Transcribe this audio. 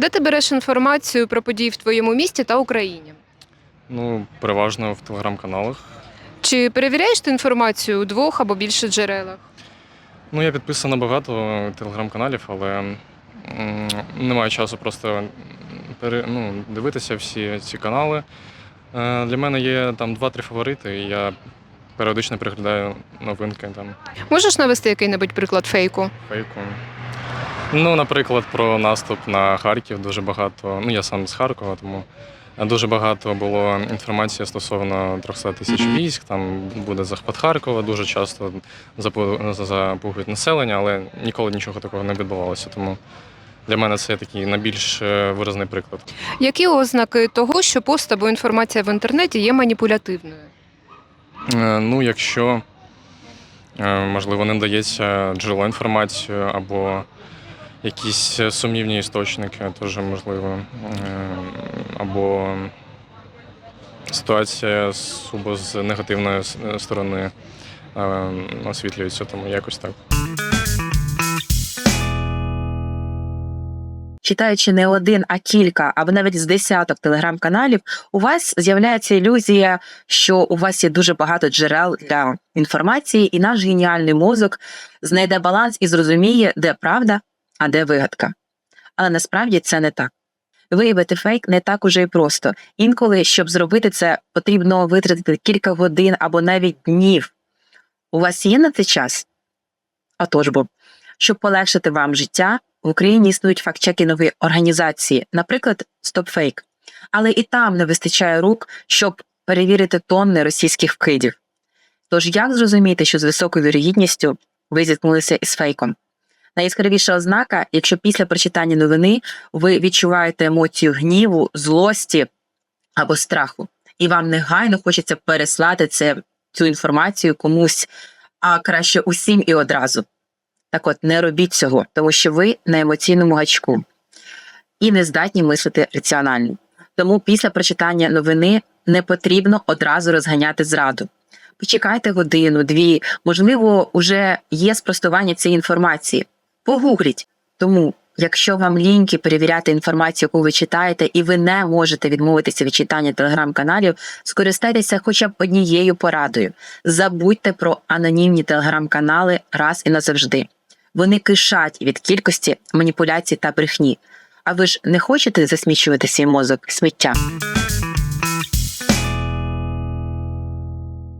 Де ти береш інформацію про події в твоєму місті та Україні? Ну, переважно в телеграм-каналах. Чи перевіряєш ти інформацію у двох або більше джерелах? Ну, я підписано на багато телеграм-каналів, але м, немає часу просто пере, ну, дивитися всі ці канали. Е, Для мене є там два-три фаворити, і я періодично переглядаю новинки там Можеш навести який-небудь приклад фейку? фейку. Ну, наприклад, про наступ на Харків дуже багато. Ну, я сам з Харкова, тому дуже багато було інформації стосовно 300 тисяч військ. Там буде захват Харкова. Дуже часто запу- запугують населення, але ніколи нічого такого не відбувалося. Тому для мене це такий найбільш е, виразний приклад. Які ознаки того, що пост або інформація в інтернеті є маніпулятивною? Е, Ну, якщо е, можливо не дається джерело інформації або якісь сумнівні істочники, теж можливо, Е, або ситуація суто з негативної сторони е, освітлюється, тому якось так. читаючи не один, а кілька, або навіть з десяток телеграм-каналів, у вас з'являється ілюзія, що у вас є дуже багато джерел для інформації, і наш геніальний мозок знайде баланс і зрозуміє, де правда, а де вигадка. Але насправді це не так. Виявити фейк не так уже і просто. Інколи, щоб зробити це, потрібно витратити кілька годин або навіть днів. У вас є на це час? А тож бо, щоб полегшити вам життя, в Україні існують фактчекінгові організації, наприклад, StopFake. Але і там не вистачає рук, щоб перевірити тонни російських вкидів. Тож як зрозуміти, що з високою вірогідністю ви зіткнулися із фейком? Найяскравіша ознака, якщо після прочитання новини ви відчуваєте емоцію гніву, злості або страху, і вам негайно хочеться переслати це, цю інформацію комусь, а краще усім і одразу. Так от, не робіть цього, тому що ви на емоційному гачку і не здатні мислити раціонально. Тому після прочитання новини не потрібно одразу розганяти зраду. Почекайте годину, дві, можливо, уже є спростування цієї інформації. Погугліть. Тому, якщо вам ліньки перевіряти інформацію, яку ви читаєте, і ви не можете відмовитися від читання телеграм-каналів, скористайтеся хоча б однією порадою. Забудьте про анонімні телеграм-канали раз і назавжди. Вони кишать від кількості маніпуляцій та брехні. А ви ж не хочете засмічувати свій мозок сміттям?